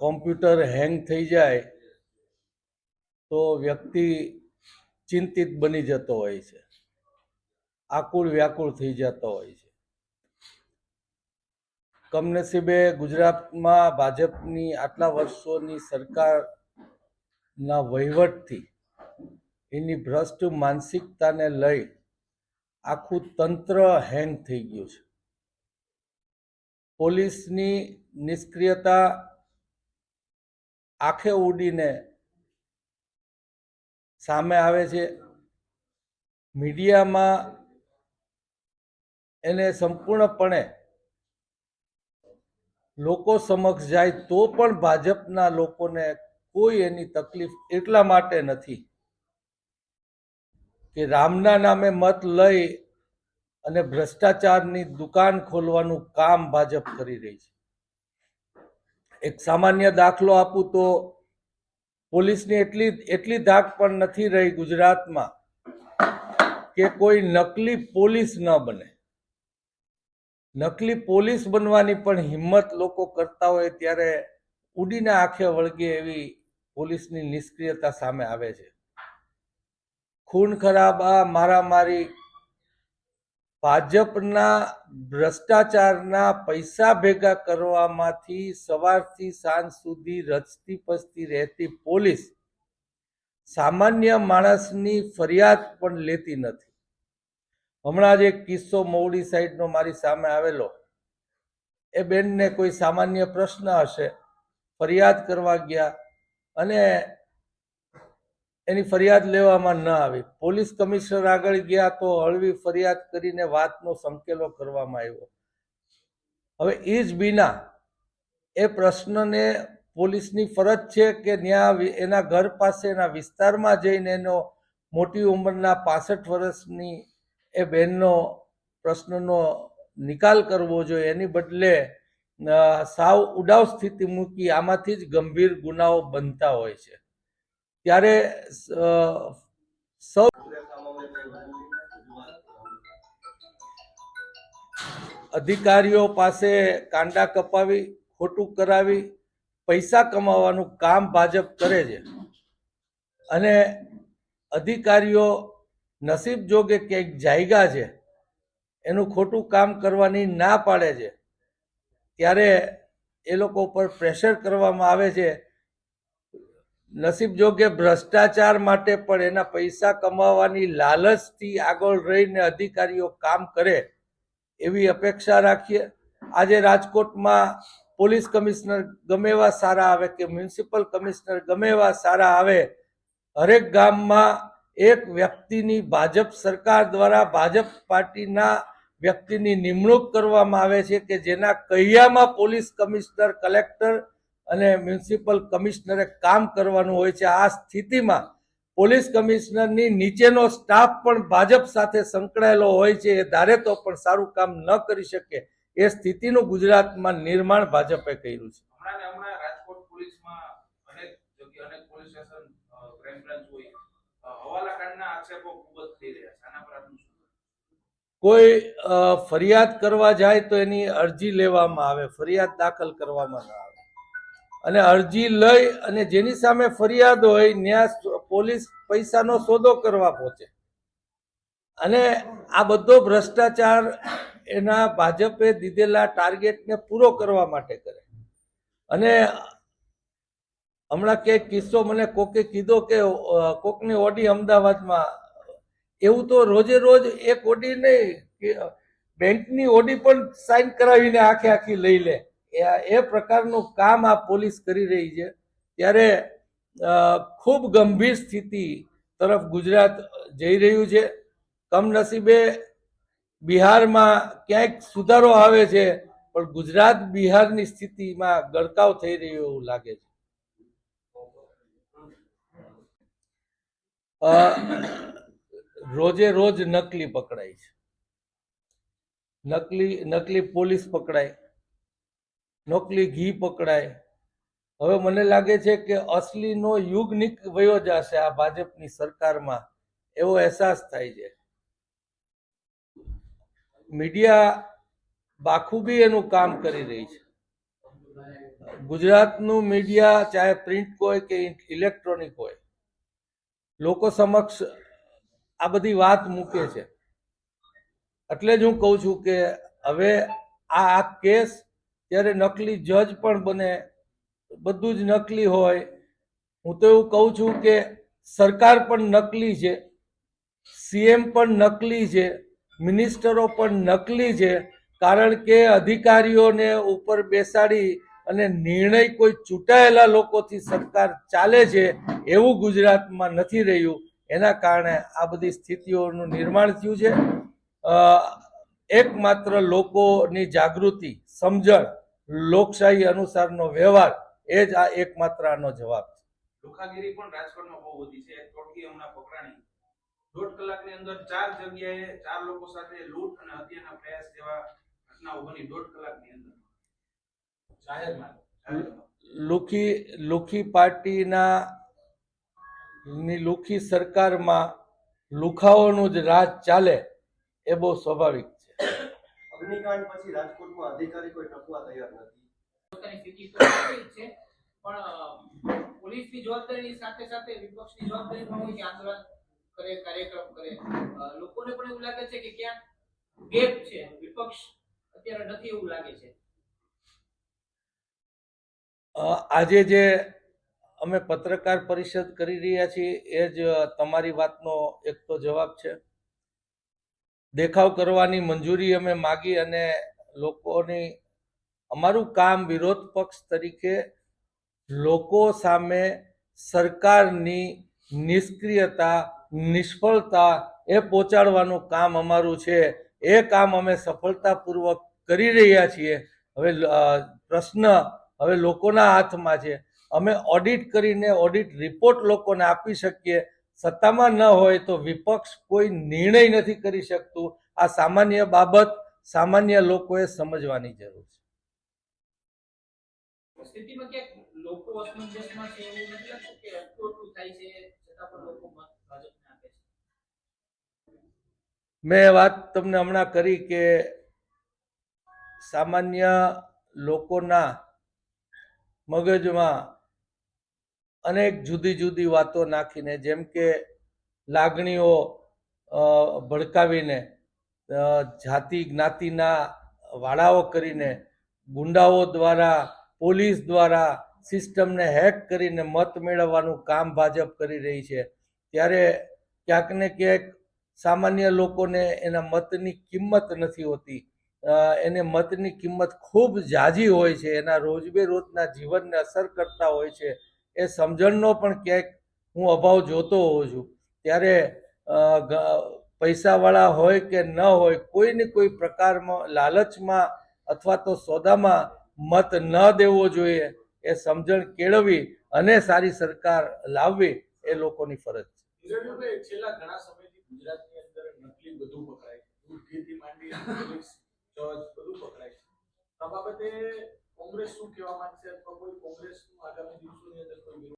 Computer હેંગ થઈ જાય, તો વ્યક્તિ ચિંતિત બની જતો હોય છે. આકુળ વ્યાકુળ થઈ જતો હોય છે. કમનસીબે ગુજરાતમાં ભાજપની આટલા વર્ષોની સરકારના વહીવટથી એની ભ્રષ્ટ માનસિકતાને લઈ આખું તંત્ર હેંગ થઈ ગયું છે. પોલીસની નિષ્ક્રિયતા આંખે ઉડીને સામે આવે છે. મીડિયામાં એને સંપૂર્ણપણે લોકો સમક્ષ જાય તો પણ ભાજપના લોકોને કોઈ એની તકલીફ એટલા માટે નથી કે રામના નામે મત લઈ અને ભ્રષ્ટાચારની દુકાન ખોલવાનું કામ ભાજપ કરી રહી છે. એક સામાન્ય દાખલો આપું તો પોલીસની એટલી એટલી ધાક પણ નથી રહી ગુજરાતમાં કે કોઈ નકલી પોલીસ ન બને. નકલી પોલીસ બનવાની પણ હિંમત લોકો કરતા હોય ત્યારે ઉડીને આંખે વળગે એવી પોલીસની નિષ્ક્રિયતા સામે આવે છે. ખૂન ખરાબા, મારામારી ભાજપના ભ્રષ્ટાચારના પૈસા ભેગા કરવામાંથી સવારથી સાંજ સુધી રચતી પસતી રહેતી પોલીસ સામાન્ય માણસની ફરિયાદ પણ લેતી નથી. હમણાં જ એક કિસ્સો મવડી સાઈડનો મારી સામે આવેલો. એ બેનને કોઈ સામાન્ય પ્રશ્ન હશે. ફરિયાદ કરવા ગયા અને એની ફરિયાદ લેવામાં ન આવી. પોલીસ કમિશનર આગળ ગયા તો હળવી ફરિયાદ કરીને વાતનો સંકેલો કરવામાં આવ્યો. હવે એ જ બીના એ પ્રશ્નને પોલીસની ફરજ છે કે ત્યાં એના ઘર પાસે, એના વિસ્તારમાં જઈને એનો મોટી ઉંમરના પાસઠ વર્ષની એ બહેનનો પ્રશ્નનો નિકાલ કરવો જોઈએ. એની બદલે સાવ ઉડાવ સ્થિતિ મૂકી આમાંથી જ ગંભીર ગુનાઓ બનતા હોય છે. ત્યારે સૌ અધિકારીઓ પાસે કાંડા કપાવી, ખોટું કરાવી, પૈસા કમાવાનું કામ ભાજપ કરે છે. અને અધિકારીઓ નસીબ જોગે ક્યાંક જાયગા છે, એનું ખોટું કામ કરવાની ના પાડે છે. ત્યારે એ લોકો પર પ્રેશર કરવામાં આવે છે નસીબ જોગે ભ્રષ્ટાચાર માટે પણ એના પૈસા કમાવાની લાલચથી આગળ રહીને અધિકારીઓ કામ કરે એવી અપેક્ષા રાખીએ. આજે રાજકોટમાં પોલીસ કમિશનર ગમે એવા સારા આવે કે મ્યુનિસિપલ કમિશનર ગમે એવા સારા આવે, હરેક ગામમાં એક વ્યક્તિની ભાજપ સરકાર દ્વારા ભાજપ પાર્ટીના વ્યક્તિની નિમણૂક કરવામાં આવે છે કે જેના કૈયામાં પોલીસ કમિશનર, કલેક્ટર અને મ્યુનિસિપલ કમિશનરે કામ કરવાનું હોય છે. આ સ્થિતિમાં પોલીસ કમિશનરની નીચેનો સ્ટાફ પણ ભાજપ સાથે સંકળાયેલો હોય છે. એ ધારે તો પણ સારું કામ ન કરી શકે. એ સ્થિતિનું ગુજરાતમાં નિર્માણ ભાજપે કર્યું છે. હમણાં ને હમણાં રાજકોટ પોલીસમાં અનેક જગ્યા અનેક પોલીસ સ્ટેશન ક્રાઇમ બ્રાન્ચ હોય. અ, આક્ષેપો ખૂબ જ થઈ રહ્યા છે. આના પર આપનું કોઈ ફરિયાદ કરવા જાય તો એની અરજી લેવામાં આવે. ફરિયાદ દાખલ કરવામાં આવે. અને અરજી લઈ અને જેની સામે ફરિયાદ હોય ત્યાં પોલીસ પૈસાનો સોદો કરવા પહોંચે. અને આ બધો ભ્રષ્ટાચાર એના ભાજપે દીધેલા ટાર્ગેટને પૂરો કરવા માટે કરે. અને હમણાં ક્યાંક કિસ્સો મને કોકે કીધો કે કોકની ઓડી અમદાવાદમાં. એવું તો રોજે રોજ એક ઓડી નહીં, કે બેંકની ઓડી પણ સાઇન કરાવીને આખે આખી લઈ લે. એ પ્રકારનું કામ આ પોલીસ કરી રહી છે. ત્યારે ખૂબ ગંભીર સ્થિતિ તરફ ગુજરાત જઈ રહ્યું છે. કમનસીબે બિહારમાં ક્યાંક સુધારો આવે છે, પણ ગુજરાત બિહારની સ્થિતિમાં ગડકાવ થઈ રહ્યો એવું લાગે છે. રોજે રોજ નકલી પકડાય છે. નકલી નકલી પોલીસ પકડાય. નકલી ઘી પકડાય. હવે મને લાગે છે કે અસલીનો યુગ નિક વયો જશે આ ભાજપની સરકારમાં. એવો અહેસાસ થાય છે. મીડિયા બાખૂબી એનું કામ કરી રહી છે. ગુજરાતનું મીડિયા, ચાહે પ્રિન્ટ હોય કે ઇલેક્ટ્રોનિક હોય, લોકો સમક્ષ આ બધી વાત મૂકે છે. એટલે જ હું કહું છું કે હવે આ કેસ ત્યારે નકલી જજ પણ બને. બધું જ નકલી હોય. હું તો એવું કહું છું કે સરકાર પણ નકલી છે. સીએમ પણ નકલી છે. મિનિસ્ટરો પણ નકલી છે. કારણ કે અધિકારીઓને ઉપર બેસાડી અને નિર્ણય કોઈ ચૂંટાયેલા લોકોથી સરકાર ચાલે છે એવું ગુજરાતમાં નથી રહ્યું. એના કારણે આ બધી સ્થિતિઓનું નિર્માણ થયું છે. એકમાત્ર લોકોની જાગૃતિ, સમજણ લોકશાહી અનુસારનો વ્યવહાર એ જ આ એકમાત્ર આનો જવાબ છે. લુખાગીરી પણ રાજકોટમાં બહુ વધી છે. ટોળકી હમણાં પકડાણી. દોઢ કલાકની અંદર ચાર જગ્યાએ ચાર લોકો સાથે લૂંટ અને હત્યાના પ્રયાસ જેવા ઘટનાઓ બની દોઢ કલાકની અંદર. જાહેરમાં. લુખી લુખી પાર્ટીના ની લુખી સરકારમાં લુખાઓનું જ રાજ ચાલે એ બહુ સ્વાભાવિક અગ્નિકાંડ પછી રાજકોટમાં અધિકારી કોઈ ટકવા તૈયાર નથી. પોતાની સ્થિતિ છે પણ પોલીસની જવાબદારીની સાથે સાથે વિપક્ષની જવાબદારી પણ હોય કે આંદોલન કરે કાર્યક્રમ કરે. લોકોને પણ એવું લાગે છે કે ક્યાંક ગેપ છે વિપક્ષ અત્યારે નથી એવું લાગે છે. આજે જે અમે પત્રકાર પરિષદ કરી રહ્યા છીએ એ જ તમારી વાતનો એક તો જવાબ છે. દેખાવ કરવાની મંજૂરી અમે માગી અને લોકોની, અમારું કામ વિરોધ પક્ષ તરીકે લોકો સામે સરકારની નિષ્ક્રિયતા, નિષ્ફળતા એ પહોંચાડવાનું કામ અમારું છે. એ કામ અમે સફળતાપૂર્વક કરી રહ્યા છીએ. હવે પ્રશ્ન હવે લોકોના હાથમાં છે. અમે ઓડિટ કરીને ઓડિટ રિપોર્ટ લોકોને આપી શકીએ. સત્તામાં ન હોય તો વિપક્ષ કોઈ નિર્ણય નથી કરી શકતું. આ સામાન્ય બાબત સામાન્ય લોકોએ સમજવાની જરૂર છે. મેં વાત તમને હમણાં કરી કે સામાન્ય લોકોના મગજમાં અનેક જુદી જુદી વાતો નાખીને, જેમ કે લાગણીઓ ભડકાવીને જાતિ જ્ઞાતિના વાળાઓ કરીને, ગુંડાઓ દ્વારા, પોલીસ દ્વારા સિસ્ટમને હેક કરીને મત મેળવવાનું કામ ભાજપ કરી રહી છે. ત્યારે ક્યાંક ને ક્યાંક સામાન્ય લોકોને એના મતની કિંમત નથી હોતી. એને મતની કિંમત ખૂબ ઝાઝી હોય છે. એના રોજબેરોજના જીવનને અસર કરતા હોય છે. એ સમજણનો પણ ક્યાંક હું અભાવ જોતો હોઉં છું. ત્યારે પૈસાવાળા હોય કે ન હોય, કોઈને કોઈ પ્રકારમાં લાલચમાં અથવા તો સોદામાં મત ન દેવો જોઈએ, એ સમજણ કેળવી અને સારી સરકાર લાવવી એ લોકોની ફરજ છે. ગુજરાતની અંદર નકલી બધું પકડાય બાબતે કોંગ્રેસ શું કહેવા માંગશે અથવા કોઈ કોંગ્રેસનું આગામી દિવસોની અંદર કોઈ